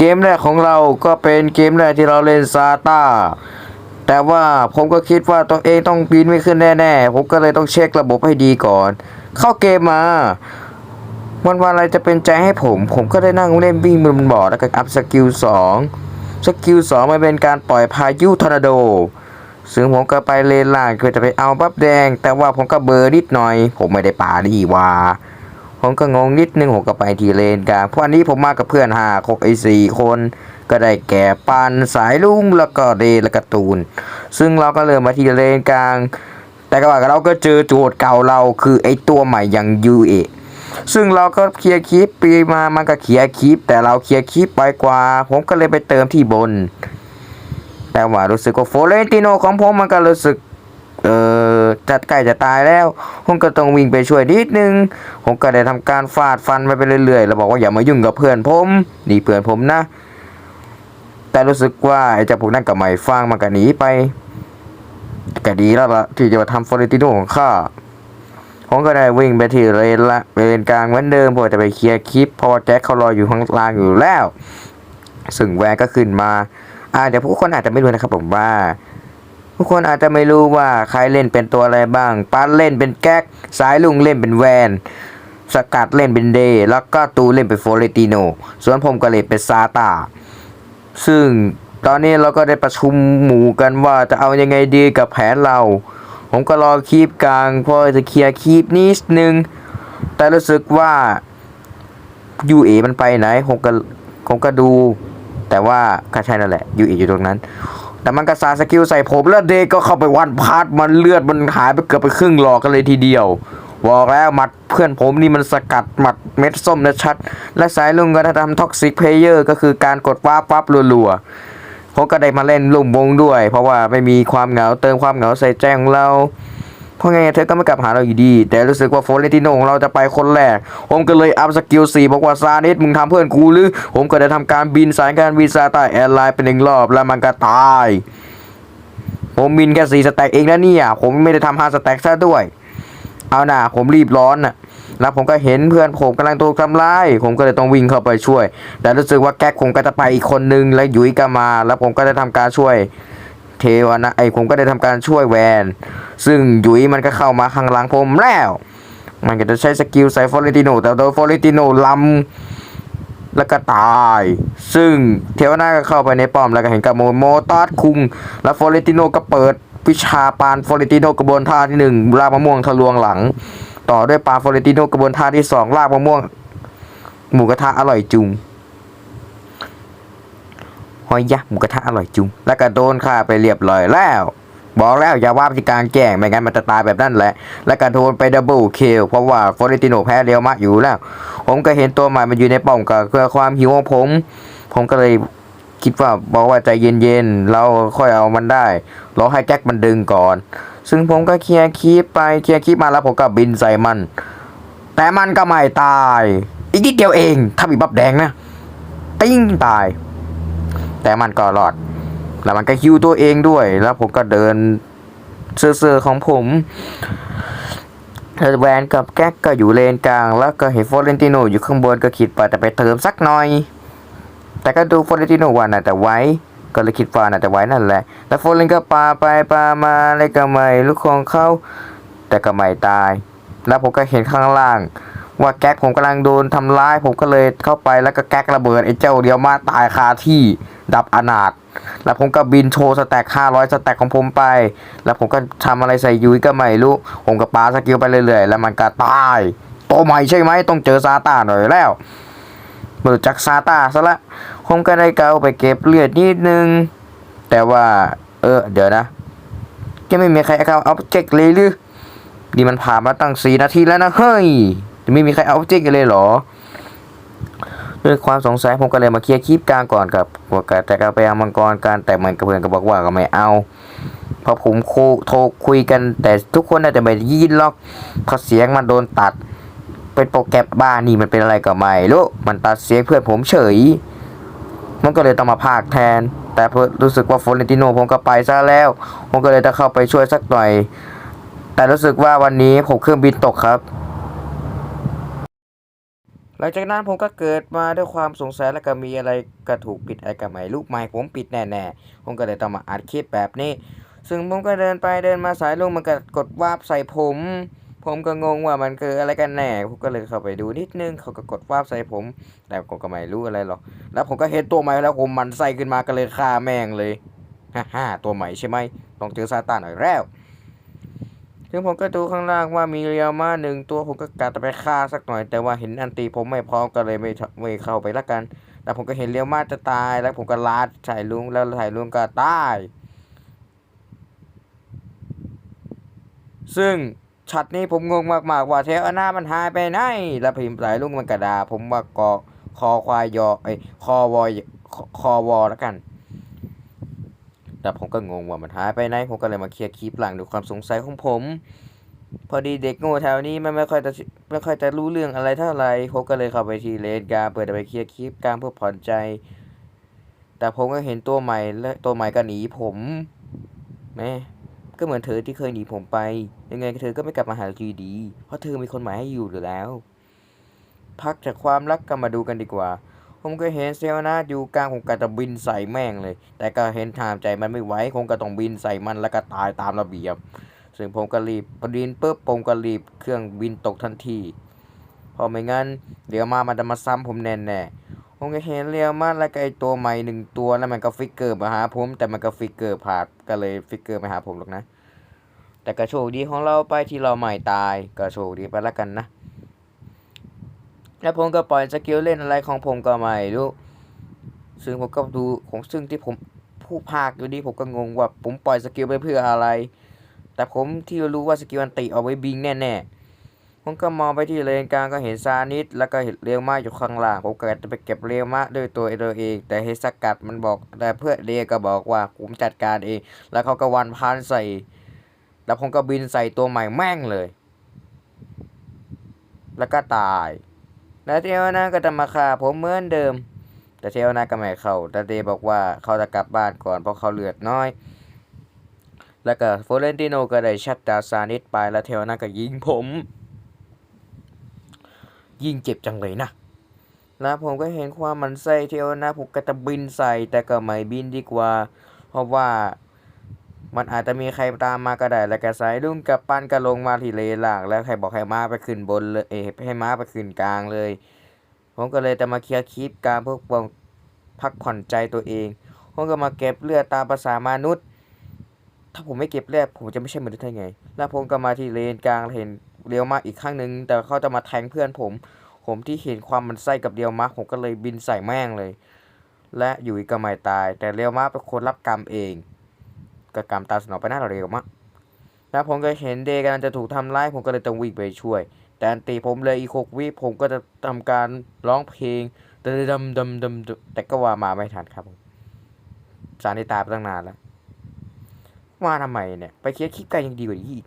เกมแรกของเราก็เป็นเกมแรกที่เราเล่นซาตาแต่ว่าผมก็คิดว่าตัวเองต้องบินไม่ขึ้นแน่ๆ ผมก็เลยต้องเช็คระบบให้ดีก่อน เข้าเกมมา วันวันอะไรจะเป็นใจให้ผม ผมก็ได้นั่งเล่นวิ่งบนบอร์ดแล้วก็อัพสกิลสองสกิลสองมันเป็นการปล่อยพายุทอร์นาโด ซึ่งผมก็ไปเลนล่างคือจะไปเอาบัฟแดง แต่ว่าผมก็เบอร์นิดหน่อย ผมไม่ได้ป่าดีว่า ผมก็งงนิดนึงผมก็ไปทีเลนกลางเพราะอันนี้ผมมากับเพื่อนห้าคกไอสี่คน ก็ได้แก่ปันสายลุงแล้วก็เดแล้วก็ตูน ซึ่งเราก็เริ่มมาทีเลนกลาง แต่ก็ว่าเราก็เจอโจทย์เก่าเราคือไอตัวใหม่อย่างยูเอซึ่งเราก็เคลียร์คลิปปีมามันก็เคลียร์คลิป แต่เราเคลียร์คลิปไปกว่า ผมก็เลยไปเติมที่บน แต่ว่ารู้สึกว่าโฟเรนติโนของผมมันก็รู้สึก เออจะใกล้จะตายแล้วผมก็ต้องวิ่งไปช่วยนิดนึง ผมก็ได้ทำการฟาดฟันไปไปเรื่อยๆ แล้วบอกว่าอย่ามายุ่งกับเพื่อนผม นี่เพื่อนผมนะ แต่รู้สึกว่าไอ้เจ้าพวกนั้นก็ไม่ฟังมันก็หนีไปก็ดีแล้วล่ะที่จะมาทำฟอร์ติโนของข้าผมก็ได้วิ่งไปที่เลนละเลนกลางเหมือนเดิมเพื่อจะไปเคลียร์คลิปเพราะว่าแจ็คเขารออยู่ข้างล่างอยู่แล้ว ซึ่งแวร์ก็ขึ้นมา อ่าเดี๋ยวผู้คนอาจจะไม่รู้นะครับผมว่า ทุกคนอาจจะไม่รู้ว่าใครเล่นเป็นตัวอะไรบ้างปันเล่นเป็นแก๊ก สายลุงเล่นเป็นแวน สกัดเล่นเป็นเดย์แล้วก็ตูเล่นเป็นโฟเรติโน ส่วนผมก็เล่นเป็นซาตา ซึ่งตอนนี้เราก็ได้ประชุมหมู่กันว่าจะเอายังไงดีกับแผนเรา ผมก็รอคีบกลางเพอจะเคลียร์คีบนิดนึง แต่รู้สึกว่ายูเอมันไปไหนผมก็ผมก็ดู แต่ว่าก็ใช่นั่นแหละยูเออยู่ตรงนั้น แต่มันกระสาสกิลใส่ผมแล้วเดก็เข้าไปวันพาร์ทมันเลือดมันหายไปเกือบไปครึ่งหลอกกันเลยทีเดียวบอกแล้วหมัดเพื่อนผมนี่มันสกัดหมัดเม็ดส้มนะชัด และสายลุงก็ทำท็อกซิกเพลเยอร์ก็คือการกดว้าปั๊บรัวๆผมก็ได้มาเล่นลุ่มวงด้วย เพราะว่าไม่มีความเหงาเติมความเหงาใส่แจ้งเรา เพราะไงเธอก็ไม่กลับหาเราอยู่ดี แต่รู้สึกว่าโฟเรติโนของเราจะไปคนแรก ผมก็เลยอัพสกิลสี่บอกว่าซานิสมึงทำเพื่อนกูหรือ ผมก็ได้ทำการบินสายการบินซาใต้แอร์ไลน์เป็นหนึ่งรอบแล้วมันก็ตาย ผมบินแค่สี่สแต็กเองนะเนี่ยผมไม่ได้ทำห้าสแต็กซะด้วย เอาหน่าผมรีบร้อนน่ะแล้วผมก็เห็นเพื่อนผมกำลังถูกทำร้ายผมก็เลยต้องวิ่งเข้าไปช่วย แต่รู้สึกว่าแก๊กผมก็จะไปอีกคนนึงแล้วยุยก็มา แล้วผมก็ได้ทำการช่วย เทวนะไอผมก็ได้ทำการช่วยแวน ซึ่งยุยมันก็เข้ามาข้างหลังผมแล้ว มันก็จะใช้สกิลใส่ฟอเรติโนแต่โดนฟอเรติโนลำแล้วก็ตาย ซึ่งเทวนาก็เข้าไปในป้อมแล้วก็เห็นกับโมโมตอสคุง แล้วฟอเรติโนก็เปิดวิชาปานฟอเรติโนกระบวนท่าที่หนึ่งลากมะม่วงทะลวงหลัง ต่อด้วยปานฟอเรติโนกระบวนท่าที่สองลากมะม่วงหมูกระทะอร่อยจุง หอยยะหมูกระทะอร่อยจุงแล้วก็โดนฆ่าไปเรียบร้อยแล้ว บอกแล้วอย่าว่าที่กลารแจ้งไม่งั้นมันจะตายแบบนั้นแหละ แล้วก็โดนไปดับเบิลคิลเพราะว่าฟอเรนติโนแพ้เรียวมากอยู่แล้ว ผมก็เห็นตัวใหม่มันอยู่ในป้อมกับเพื่อความหิวของผม ผมก็เลยคิดว่าบอกว่าใจเย็นๆ เราค่อยเอามันได้รอให้แจ็คมันดึงก่อน ซึ่งผมก็เคลียร์คีปไปเคลียร์คีปมาแล้วผมก็บินใส่มัน แต่มันก็ไม่ตาย อีกนิดเดียวเองถ้ามีบับแดงนะติ้งตาย แต่มันก็รอด แล้วมันก็ฮิวตัวเองด้วย แล้วผมก็เดินเซ่อๆของผมแวนกับแก๊กก็อยู่เลนกลาง แล้วก็เห็นฟอเรนติโนอยู่ข้างบนก็คิดว่าจะไปเติมสักหน่อย แต่ก็ดูฟอเรนติโนว่าน่าจะไว้ ก็เลยคิดว่าน่าจะไว้นั่นแหละ แล้วฟอเรนก็ปาไปปามาอะไรก็ไม่ลูกของเขาแต่ก็ไม่ตาย แล้วผมก็เห็นข้างล่าง ว่าแก๊กผมกำลังโดนทำร้าย ผมก็เลยเข้าไปแล้วก็แก๊กระเบิดไอ้เจ้าเดียวมาตายคาที่ ดับอนาถแล้วผมก็บินโชว์สแต็ก500 สแต็กของผมไป แล้วผมก็ทำอะไรใส่ยุ้ยก็ไม่รู้ ผมก็ปาสกิลไปเรื่อยๆ แล้วมันก็ตาย โตใหม่ใช่ไหม ต้องเจอซาตาหน่อยแล้วเบิดจากซาตาซะละ ผมก็ได้เกาไปเก็บเลือดนิดนึง แต่ว่า เออ เดี๋ยวนะจะไม่มีใครเอาเอาเจ็กเลยหรือนี่มันผ่านมาตั้งสี่นาทีแล้วนะ เฮ้ย จะไม่มีใครเอาเจ็กกันเลยเหรอ ด้วยความสงสัยผมก็เลยมาเคลียร์คลิปกลางก่อนกับพวกแต่ก็ไปเอามังกรกันแต่มันกับเพื่อนก็บอกว่าก็ไม่เอาพราะผมโทรคุยกันแต่ทุกคนน่าจะไม่ยินหรอกเพราะเสียงมันโดนตัด เป็นโปรแกรมบ้านี่มันเป็นอะไรก็ไม่รู้มันตัดเสียงเพื่อนผมเฉย มันก็เลยต้องมาพากแทน แต่เพื่อรู้สึกว่าฟอเรนติโนผมก็ไปซะแล้ว ผมก็เลยจะเข้าไปช่วยสักหน่อย แต่รู้สึกว่าวันนี้ผมเครื่องบินตกครับ หลังจากนั้นผมก็เกิดมาด้วยความสงสัยแล้วก็มีอะไรกระถูกปิดอะไรกับไม่ลูกไม้ผมปิดแน่ๆ ผมก็เลยต้องมาอัดคลิปแบบนี้ ซึ่งผมก็เดินไปเดินมาสายลุงมันก็กดวาร์ปใส่ผม ผมก็งงว่ามันคืออะไรกันแน่ ผมก็เลยเข้าไปดูนิดนึงเขาก็กดวาร์ปใส่ผม แต่ผมก็ไม่รู้อะไรหรอก แล้วผมก็เห็นตัวใหม่แล้วผมมันใส่ขึ้นมาก็เลยฆ่าแม่งเลยฮ่าฮ่าตัวใหม่ใช่ไหมต้องเจอซาตานหน่อยแล้ว ซึ่งผมก็ดูข้างล่างว่ามีเรียวมาหนึ่งตัวผมก็กะจะไปฆ่าสักหน่อย แต่ว่าเห็นอันตีผมไม่พร้อมก็เลยไม่ไม่เข้าไปละกันแล้วผมก็เห็นเรียวมาจะตาย แล้วผมก็ลาดใส่ลุงแล้วใส่ลุงก็ตาย ซึ่งช็อตนี้ผมงงมากๆว่าเทลอนามันหายไปไหนแล้วพิมพ์สายลุงมันกระดา ผมว่ากอคอควายยอไอคอวอยคคอวอแล้วกัน แต่ผมก็งงว่ามันหายไปไหนผมก็เลยมาเคลียร์คลิปหลังด้วยความสงสัยของผม พอดีเด็กโง่แถวนี้มันไม่ค่อยจะไม่ค่อยจะรู้เรื่องอะไรเท่าไหร่ผมก็เลยเข้าไปที่เลนการเปิดไปเคลียร์คลิปกลารเพื่อผ่อนใจ แต่ผมก็เห็นตัวใหม่และตัวใหม่ก็หนีผมแม่ก็เหมือนเธอที่เคยหนีผมไป ยังไงเธอก็ไม่กลับมาหาเราอยู่ดี เพราะเธอมีคนใหม่ให้อยู่อยู่แล้ว พักจากความรักกันมาดูกันดีกว่า ผมก็เห็นเซลนาอยู่กลางของกระบินใส่แม่งเลย แต่ก็เห็นทามใจมันไม่ไหวคงก็ต้องบินใส่มันแล้วก็ตายตามระเบียบ ซึ่งผมก็รีบพอดินปุ๊บผมก็รีบเครื่องบินตกทันทีเพราะไม่งั้นเดี๋ยวมามันจะมาซ้ำผมแน่แน่ผมก็เห็นเรียวมาแล้วก็ไอตัวใหม่หนึ่งตัวแล้วมันก็ฟิกเกอร์มาหาผมแต่มันก็ฟิกเกอร์ผ่านก็เลยฟิกเกอร์มาหาผมหรอกนะ แต่ก็โชคดีของเราไปที่เราไม่ตายก็โชคดีไปแล้วกันนะ แล้วผมก็ปล่อยสกิลเล่นอะไรของผมก็ไม่รู้ซึ่งผมก็ดูของซึ่งที่ผมผู้ภาคอยู่ดีผมก็งงว่า ผมปล่อยสกิลไปเพื่ออะไร แต่ผมที่รู้ว่าสกิลอันติเอาไว้บิงแน่ๆผมก็มองไปที่เลนกลางก็เห็นซานิสแล้วก็เห็นเรียวมาอยู่ข้างล่างผมก็จะไปเก็บเรียวมาด้วยตัวเอง แต่เฮสกัดมันบอก แต่เพื่อเรียก็บอกว่าผมจัดการเอง แล้วเขาก็วันพานใส่ แล้วผมก็บินใส่ตัวใหม่แม่งเลย แล้วก็ตาย แล้วเทวนาก็จะมาฆ่าผมเหมือนเดิม แต่เทวนาก็ไม่เข้าแต่เดบอกว่าเขาจะกลับบ้านก่อนเพราะเขาเลือดน้อย แล้วก็โฟเรนติโนก็ได้ชัดดาวซานิสไปแล้วเทวนาก็ยิงผม ยิงเจ็บจังเลยนะแล้วผมก็เห็นความมันใส่เทวนาผมก็จะบินใส่แต่ก็ไม่บินดีกว่า เพราะว่า มันอาจจะมีใครตามมาก็ได้แล้วก็สายลุงกับปั้นก็ลงมาที่เลนล่างแล้วใครบอกให้ม้าไปขึ้นบนเลยเอให้ม้าไปขึ้นกลางเลย ผมก็เลยจะมาเคลียร์คลิปการเพื่อปกพักผ่อนใจตัวเอง ผมก็มาเก็บเลือดตามภาษามนุษย์ ถ้าผมไม่เก็บเลือดผมจะไม่ใช่มนุษย์ได้ไง แล้วผมก็มาที่เลนกลางเห็นเรียวมาอีกข้างหนึ่งแต่เขาจะมาแทงเพื่อนผม ผมที่เห็นความมันไส้กับเรียวมาผมก็เลยบินใส่แม่งเลย และอยู่อีกก็ไม่ตาย แต่เรียวมาเป็นคนรับกรรมเอง ก็กรรมตามสนองไปหน้าเรียวมาแล้วผมก็เห็นเดย์กำลังจะถูกทำร้ายผมก็เลยต้องวิ่งไปช่วย แต่อันตีผมเลยอีกหกวิผมก็จะทำการร้องเพลงดำดำดำดำแต่ก็ว่ามาไม่ทันครับผมสารในตาไปตั้งนานแล้วมาทำไมเนี่ย ไปเคลียร์คลิปกันยังดีกว่านี้อีก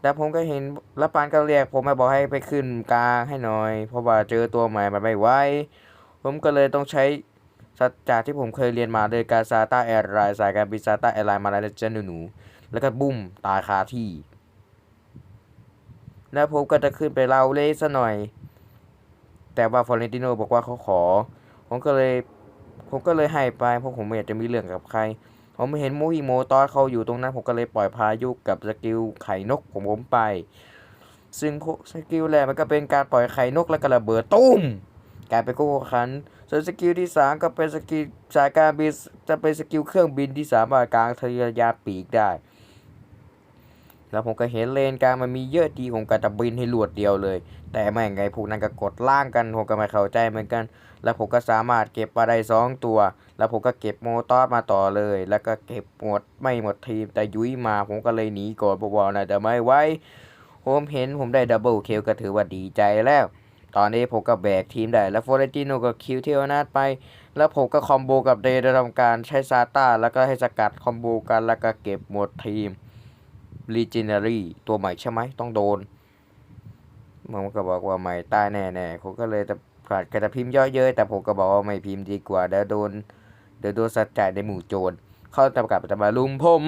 แต่ผมก็เห็นแล้วปานก็เรียก ผมมาบอกให้ไปขึ้นกลางให้หน่อย เพราะว่าเจอตัวใหม่มันไม่ไหวผมก็เลยต้องใช้ จจะที่ผมเคยเรียนมาโดยการซาตาแอร์ไลน์สายการบินซาตาแอร์ไลน์มาแล้วนะเจาหนูๆแล้วก็บุ้มตายคาที่ แล้วผมก็จะขึ้นไปเล่าเล่ซะหน่อย แต่ว่าฟอเรนติโนบอกว่าเขาขอ ผมก็เลยผมก็เลยให้ไปเพราะผมไม่อยากจะมีเรื่องกับใคร ผมไม่เห็นโมฮิโมตอนเขาอยู่ตรงนั้น ผมก็เลยปล่อยพายุกับสกิลไข่นกของผมไป ซึ่งสกิลแรกมันก็เป็นการปล่อยไข่นกแล้วก็ระเบิดตุ้ม กลายเป็นโกโก้คัน ส่วนสกิลที่สามก็เป็นสกิลสายการบินจะเป็นสกิลเครื่องบินที่สามารถกลางทะยานปีกได้ แล้วผมก็เห็นเลนกลางมันมีเยอะดีผมก็จะบินให้รวดเดียวเลย แต่แม่ไงพวกนั้นก็กดล่างกันผมก็ไม่เข้าใจเหมือนกัน แล้วผมก็สามารถเก็บมาได้สองตัว แล้วผมก็เก็บโมตอสมาต่อเลย แล้วก็เก็บหมดไม่หมดทีมแต่ยุ้ยมาผมก็เลยหนีก่อนบอกว่าน่าจะไม่ไหวผมเห็นผมได้ดับเบิลเคิวก็ถือว่าดีใจแล้ว ตอนนี้ผมก็แบกทีมได้ แล้วฟอเรนติโนก็คิวเทวนาดไป แล้วผมก็คอมโบกับเดย์ทำการใช้ซาต้าแล้วก็ให้สกัดคอมโบกันแล้วก็เก็บหมดทีมรีเจเนอรี่ตัวใหม่ใช่ไหมต้องโดนมันก็บอกว่าไม่ตายแน่ๆผมก็เลยจะขาดกระพิมพ์ย่อเย้ยแต่ผมก็บอกว่าไม่พิมพ์ดีกว่าเดี๋ยวโดนเดี๋ยวโดนสัจจะในหมู่โจรเข้าจะกลับจะมาลุมผม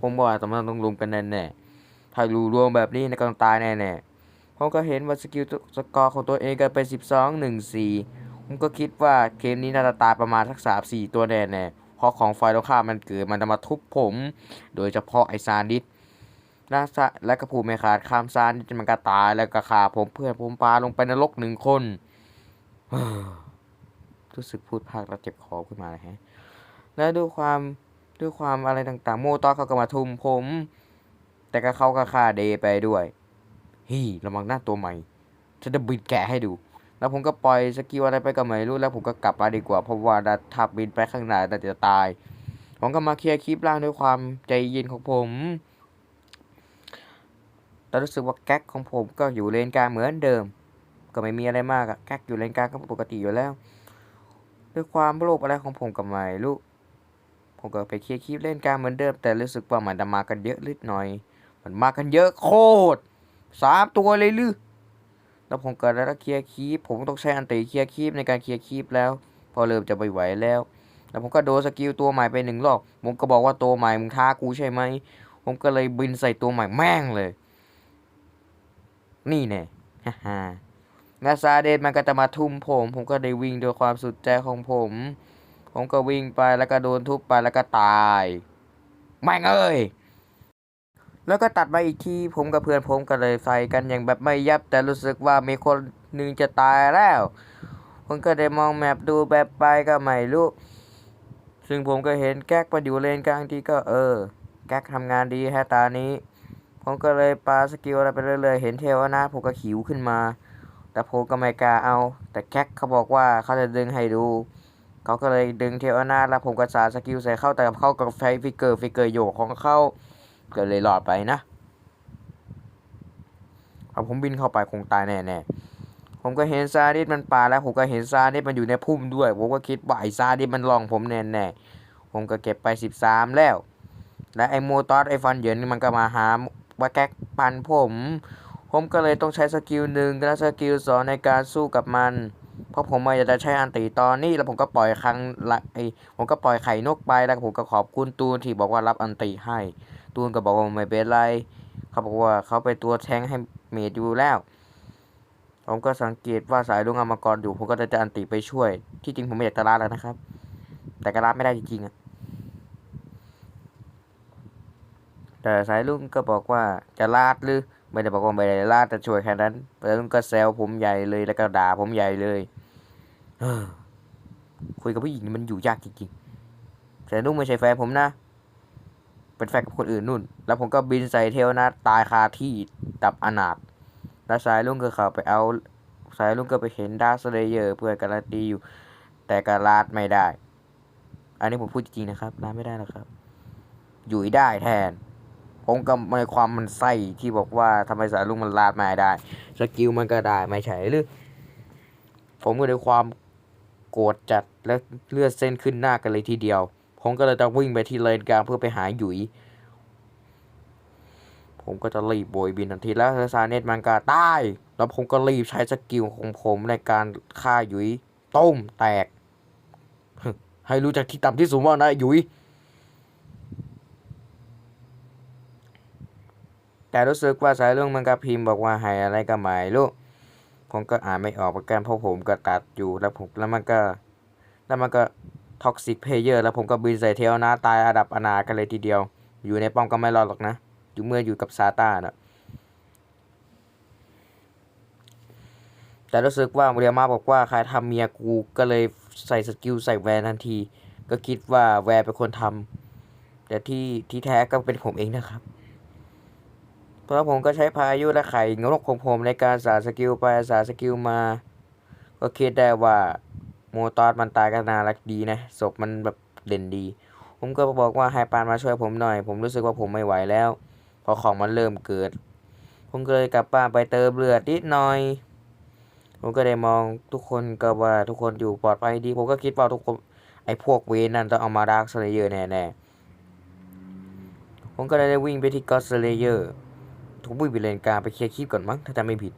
ผมบอกว่าต้องต้องลุมกันแน่ๆถ้ารูรวมแบบนี้นะก็ต้องตายแน่ๆ ผมก็เห็นว่าสกิลสกอร์ของตัวเองกันเป็น12 1 4 ผมก็คิดว่าเกมนี้น่าจะตายประมาณสักสามสี่ตัวแน่ๆเพราะของไฟตรงข้ามมันเกิดมันจะมาทุบผม โดยเฉพาะไอซานิดและซะและกระพูไม่ขาดคำซานิดมันก็ตายแล้วก็ขาผมเพื่อนผมปาลงไปนรกหนึ่งคนรู้สึกพูดพากแล้วเจ็บคอขึ้นมาเลยฮะ และด้วยความด้วยความอะไรต่างๆ โมตอเขาก็มาทุมผม แต่ก็เขาก็ฆ่าเดไปด้วย ฮี่ระวังหน้าตัวใหม่ฉันจะบินแกะให้ดู แล้วผมก็ปล่อยสกิลอะไรไปก็ไม่รู้แล้วผมก็กลับมาดีกว่าเพราะว่าถ้าบินไปข้างหน้าน่าจะตาย ผมก็มาเคลียร์คลิปล่างด้วยความใจเย็นของผมแต่รู้สึกว่าแก๊กของผมก็อยู่เลนกลางเหมือนเดิม ก็ไม่มีอะไรมากอะแก๊กอยู่เลนกลางก็ปกติอยู่แล้ว ด้วยความโลภอะไรของผมก็ไม่รู้ผมก็ไปเคลียร์คลิปเล่นกลางเหมือนเดิม แต่รู้สึกว่ามันจะมากันเยอะนิดหน่อย มันมากันเยอะโคตร สามตัวเลยลือแล้วผมก็ได้วเคลียร์คลิปผมต้องใช้อันติเคลียร์คลิปในการเคลียร์คลิปแล้ว พอเริ่มจะไม่ไหวแล้ว แล้วผมก็โดนสกิลตัวใหม่ไปหนึ่งรอบผมก็บอกว่าตัวใหม่มึงท้ากูใช่ไหมผมก็เลยบินใส่ตัวใหม่แม่งเลย นี่แน่ฮ่าฮ่านาซาเดนมันก็จะมาทุ่มผม ผมก็ได้วิ่งด้วยความสุดใจของผม ผมก็วิ่งไปแล้วก็โดนทุบไปแล้วก็ตาย แม่งเอ้ย แล้วก็ตัดมาอีกทีผมกับเพื่อนผมก็เลยใส่กันอย่างแบบไม่ยับแต่รู้สึกว่ามีคนหนึ่งจะตายแล้ว ผมก็ได้มองแมปดูแบบไปก็ไม่รู้ซึ่งผมก็เห็นแก๊กมาอยู่เลนกลางที่ก็เออ แก๊กทำงานดีแฮตานี้ ผมก็เลยปาสกิลอะไรไปเรื่อยๆเห็นเทวนาผมก็ขิวขึ้นมา แต่ผมก็ไม่กล้าเอา แต่แก๊กเขาบอกว่าเขาจะดึงให้ดูเขาก็เลยดึงเทวนาแล้วผมก็สาสกิลใส่เข้าแต่เขากับไฟฟิกเกอร์ฟิกเกอร์โยกของเขา ก็เลยรอดไปนะพอผมบินเข้าไปคงตายแน่ๆ ผมก็เห็นซาดิสมันปาแล้ว ผมก็เห็นซาดิสมันอยู่ในพุ่มด้วย ผมก็คิดว่าไอซาดิสมันลองผมแน่ๆ ผมก็เก็บไปสิบสามแล้ว และไอโมตอสไอฟันเหยินมันก็มาหาว่าแก๊กปันผม ผมก็เลยต้องใช้สกิลหนึ่งและสกิลสองในการสู้กับมันเพราะผมไม่อยากจะใช้อันติตอนนี้แล้วผมก็ปล่อยครั้งละไอผมก็ปล่อยไข่นกไปแล้วผมก็ขอบคุณตูนที่บอกว่ารับอันติให้ ตูนก็บอกว่าไม่เป็นไร เขาบอกว่าเขาไปตัวแทงให้เมดอยู่แล้ว ผมก็สังเกตว่าสายลุงอมกรอยู่ ผมก็จะจะอันติไปช่วย ที่จริงผมไม่อยากจะลาดแล้วนะครับ แต่ก็ลาไม่ได้จริงๆอะแต่สายลุงก็บอกว่าจะลาดหรือไม่ได้บอกว่าไม่ได้ลาดแต่ช่วยแค่นั้นสายลุงก็แซวผมใหญ่เลยแล้วก็ด่าผมใหญ่เลยคุยกับผู้หญิงมันอยู่ยากจริงๆสายลุงไม่ใช่แฟนผมนะ เป็นแฟนกับคนอื่นนู่น แล้วผมก็บินใส่เทวนาตายคาที่ดับอนาถแล้วสายลุงก็เข้าไปเอาสายลุงก็ไปเห็นดาร์สเลเยอร์เพื่อการันตีอยู่ แต่ก็ลาดไม่ได้ อันนี้ผมพูดจริงๆนะครับลาดไม่ได้นะครับอยู่ได้แทน ผมก็ในความมันไส้ที่บอกว่าทำไมสายลุงมันลาดไม่ได้ สกิลมันก็ได้ไม่ใช่หรือผมก็ด้วยความโกรธจัดและเลือดเส้นขึ้นหน้ากันเลยทีเดียว ผมก็เลยต้องวิ่งไปที่เลนกลางเพื่อไปหาหยุย ผมก็จะรีบโบยบินทันทีแล้วซาเนตมันก็ตายแล้วผมก็รีบใช้สกิลของผมในการฆ่าหยุยต้มแตก ให้รู้จักที่ต่ำที่สูงว่านะหยุยแต่รู้สึกว่าสายเรื่องมันก็พิมพ์บอกว่าให้อะไรก็ไม่รู้ผมก็อ่านไม่ออกเหมือนกันเพราะผมก็ตัดอยู่แล้วผมแล้วมันก็ แล้วมันก็ ท็อกซิกเพเยอร์แล้วผมก็บินใส่เทลนะ ตายระดับอนากันเลยทีเดียว อยู่ในป้อมก็ไม่รอดหรอกนะ อยู่เมื่ออยู่กับซาต้านะแต่รู้สึกว่าเรียมาบอกว่าใครทำเมียกูก็เลยใส่สกิลใส่แวนทันที ก็คิดว่าแวนเป็นคนทำแต่ที่ที่แท้ก็เป็นผมเองนะครับ เพราะผมก็ใช้พายุและไข่งกของผมในการสาสกิลไปสาสกิลมา ก็คิดได้ว่า โมตอสมันตายก็น่ารักดีนะศพมันแบบเด่นดี ผมก็บอกว่าให้ปานมาช่วยผมหน่อย ผมรู้สึกว่าผมไม่ไหวแล้วพราะของมันเริ่มเกิด ผมก็เลยกลับบ้านไปเติมเลือดนิดหน่อย ผมก็ได้มองทุกคนก็ว่าทุกคนอยู่ปลอดภัยดี ผมก็คิดว่าทุกคนไอ้พวกเวนนั่นต้องเอามาดาร์คสเลเยอร์แน่ๆ ผมก็เลยได้วิ่งไปที่ก็อสเลเยอร์ทุกวิ่งไปเลนกลางไปเคลียร์คลิปก่อนมั้งถ้าจำไม่ผิด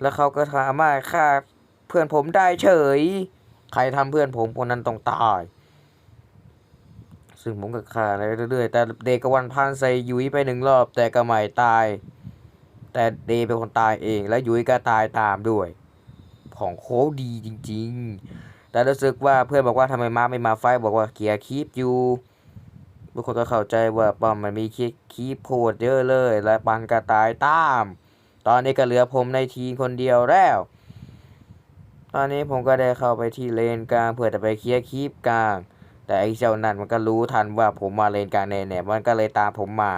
แล้วเขาก็สามารถฆ่า พื่อนผมได้เฉย ใครทำเพื่อนผมคนนั้นต้องตาย ซึ่งผมก็ฆ่าอะไรเรื่อยๆ แต่เดกวันพันใส่ยุ้ยไปหนึ่งรอบ แต่ก็ไม่ตาย แต่เดย์เป็นคนตายเอง และยุ้ยก็ตายตามด้วย ของโค้ดีจริง ๆ แต่รู้สึกว่าเพื่อนบอกว่าทำไมมาไม่มาไฟบอกว่าเกียร์คีปอยู่ทุกคนก็เข้าใจว่าป้อมมันมีคีปคีปโพดเยอะเลย และปันก็ตายตาม ตอนนี้ก็เหลือผมในทีมคนเดียวแล้ว ตอนนี้ผมก็ได้เข้าไปที่เลนกลางเพื่อจะไปเคลียร์คีปกลาง แต่ไอ้เจ้านั่นมันก็รู้ทันว่าผมมาเลนกลางแน่ๆมันก็เลยตามผมมา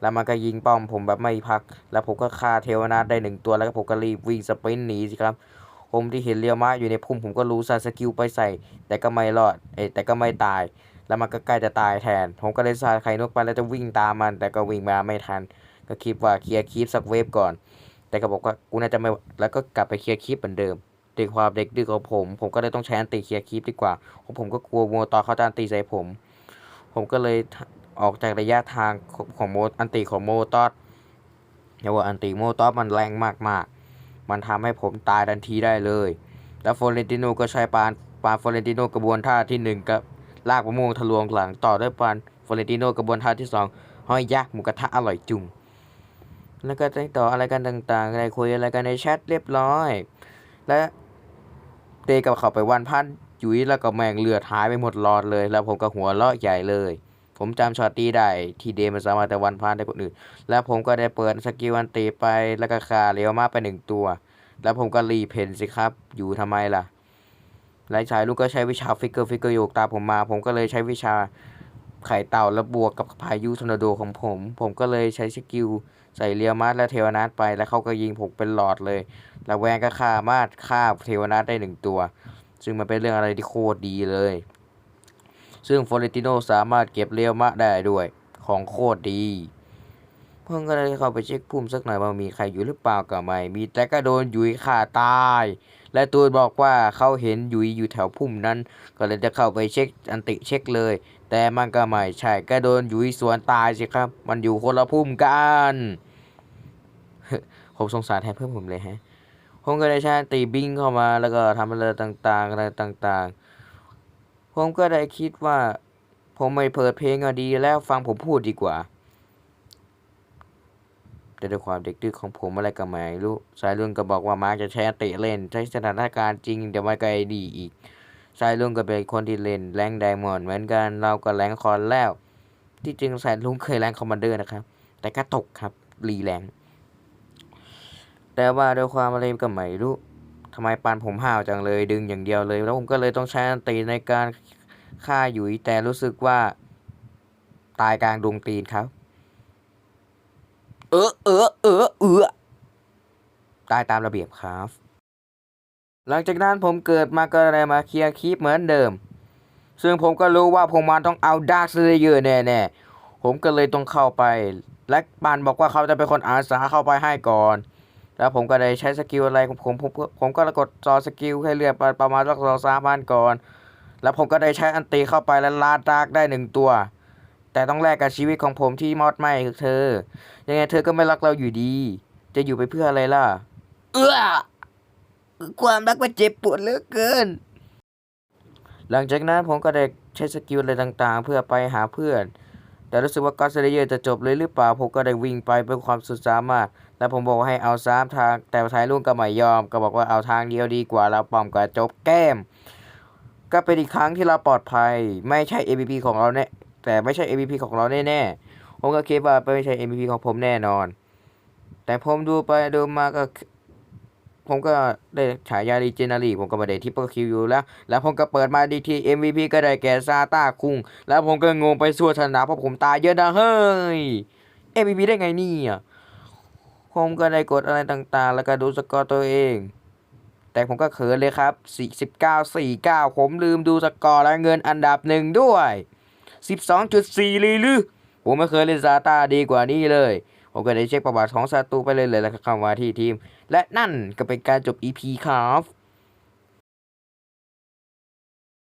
แล้วมันก็ยิงป้อมผมแบบไม่พัก แล้วผมก็ฆ่าเทวนาได้หนึ่งตัวแล้วก็ผมก็รีบวิ่งสปรินต์หนีสิครับ ผมที่เห็นเรียวมาอยู่ในพุ่มผมก็รู้ซาสกิลไปใส่ แต่ก็ไม่รอดเอ้แต่ก็ไม่ตาย แล้วมันก็ใกล้จะตายแทน ผมก็เลยซาไข่นกไปแล้วจะวิ่งตามมัน แต่ก็วิ่งมาไม่ทัน ก็คิดว่าเคลียร์คีปสักเวฟก่อน แต่ก็บอกว่ากูน่าจะไม่แล้วก็กลับไปเคลียร์คีปเหมือนเดิม ด้วยความเด็กดื้อของผม ผมก็เลยต้องใช้อันติเคลียร์คีปดีกว่าเพราะผมก็กลัวโมตอเขาจะอันติใส่ผม ผมก็เลยออกจากระยะทางของโมอันติของโมตอสเรียกว่าอันติโมตอสมันแรงมากๆ มันทำให้ผมตายทันทีได้เลย แล้วโฟเรนติโนก็ใช้ปานปานโฟเรนติโนกระบวนท่าที่หนึ่งกับลากมะม่วงทะลวงหลังต่อด้วยปานโฟเรนติโนกระบวนท่าที่สองห้อยยักษ์หมูกระทะอร่อยจุ่มแล้วก็ได้ต่ออะไรกันต่างๆได้คุยอะไรกันในแชทเรียบร้อย และ ตกับเขาไปวันพันยุ้ยแล้วก็แมงเลือดหายไปหมดหลอดเลย แล้วผมก็หัวเราะใหญ่เลย ผมจำช็อตนี้ได้ที่เดมันสามารถแต่วันพันได้คนอื่น แล้วผมก็ได้เปิดสกิลอันตีไปแล้วก็คาเรียวมาไปหนึ่งตัว แล้วผมก็รีเพนสิครับ อยู่ทำไมล่ะไลชายลูกก็ใช้วิชาฟิกเกอร์ฟิกเกอร์โยกตามผมมา ผมก็เลยใช้วิชาไข่เต่าแล้วบวกกับพายุทอร์นาโดของผม ผมก็เลยใช้สกิล ใส่เรียวมาสและเทวนาทไป แล้วเขาก็ยิงผมเป็นหลอดเลยแล้วแวนก็ฆ่ามาดฆ่าเทวนาทได้หนึ่งตัว ซึ่งมันเป็นเรื่องอะไรที่โคตรดีเลย ซึ่งฟอเรนติโนสามารถเก็บเรียวมาร์ได้ด้วยของโคตรดี เพิ่งก็เลยเข้าไปเช็คพุ่มสักหน่อยว่ามีใครอยู่หรือเปล่าก็ไม่ มีแต่ก็โดนยุยฆ่าตาย และตูนบอกว่าเขาเห็นยุยอยู่แถวพุ่มนั้น ก็เลยจะเข้าไปเช็คอันติเช็คเลย แต่มันก็ไม่ใช่ก็โดนยุยสวนตายสิครับ มันอยู่คนละพุ่มกันผมสงสารแทนเพื่อนผมเลยฮะผมก็ได้ใช้ตีบิ้งเข้ามาแล้วก็ทำอะไรต่างๆอะไรต่างๆ ผมก็ได้คิดว่า ผมไม่เปิดเพลงอะดีแล้วฟังผมพูดดีกว่า แต่ด้วยความเด็กดื้อของผมอะไรก็ไม่รู้สายลุงก็บอกว่ามาร์กจะใช้อันติเล่น ใช้สถานการณ์จริงเดี๋ยวมันก็ไอดีอีก สายลุงก็เป็นคนที่เล่นแรงไดมอนด์เหมือนกันเราก็แรงคอนแล้ว ที่จริงสายลุงเคยแรงคอมมานเดอร์นะครับ แต่ก็ตกครับรีแรงแต่ว่าด้วยความอะไรก็ไม่รู้ทำไมปันผมห้าวจังเลยดึงอย่างเดียวเลย แล้วผมก็เลยต้องใช้ตีในการฆ่าหยุยแต่รู้สึกว่า ตายกลางดวงตีนครับ เออเออเออเออตายตามระเบียบครับ หลังจากนั้นผมเกิดมาก็เลยมาเคลียร์คลิปเหมือนเดิม ซึ่งผมก็รู้ว่าผมมันต้องเอาดาร์คเลเยอร์แน่ๆผมก็เลยต้องเข้าไป และปานบอกว่าเขาจะเป็นคนอาสาเข้าไปให้ก่อน แล้วผมก็ได้ใช้สกิลอะไรของผมผมผมผมก็กดจอสกิลให้เลือดไปประมาณสักสองสามพันก่อน แล้วผมก็ได้ใช้อันตีเข้าไปแล้วลาดดาร์กได้หนึ่งตัว แต่ต้องแลกกับชีวิตของผมที่มอดไหมคือเธอ ยังไงเธอก็ไม่รักเราอยู่ดี จะอยู่ไปเพื่ออะไรล่ะ เอื้อ ความรักมันเจ็บปวดเหลือเกิน หลังจากนั้นผมก็ได้ใช้สกิลอะไรต่างๆ เพื่อไปหาเพื่อน แต่รู้สึกว่าก็อดเซเลเยอร์จะจบเลยหรือเปล่า ผมก็ได้วิ่งไปเพื่อความสุดสามารถ แล้วผมบอกว่าให้เอาสามทาง แต่ท้ายลุงก็ไม่ยอม ก็บอกว่าเอาทางเดียวดีกว่าแล้วปอมก็จบแก้ม ก็เป็นอีกครั้งที่เราปลอดภัย ไม่ใช่ MVP ของเราแน่แต่ไม่ใช่ MVP ของเราแน่ๆผมก็คิดว่าไม่ใช่ MVP ของผมแน่นอน แต่ผมดูไปดูมาก็ ผมก็ได้ฉายาดีเจนารีผมก็มาได้ทิปเปิลคิวอยู่แล้ว แล้วผมก็เปิดมาดีที MVP ก็ได้แก่ซาต้าคุง แล้วผมก็งงไปส่วชนะเพราะผมตายเยอะนะเฮ้ย MVP ได้ไงนี่ยผมก็ได้กดอะไรต่างๆ แล้วก็ดูสกอร์ตัวเอง แต่ผมก็เขินเลยครับ49 49 ผมลืมดูสกอร์และเงินอันดับหนึ่งด้วย 12.4ลยหรือผมไม่เคยเล่นซาต้าดีกว่านี้เลย ผมก็ได้เช็คประวัติของศัตรูไปเลยเลยแล้วก็เข้ามาที่ทีม และนั่นก็เป็นการจบ EP ครับ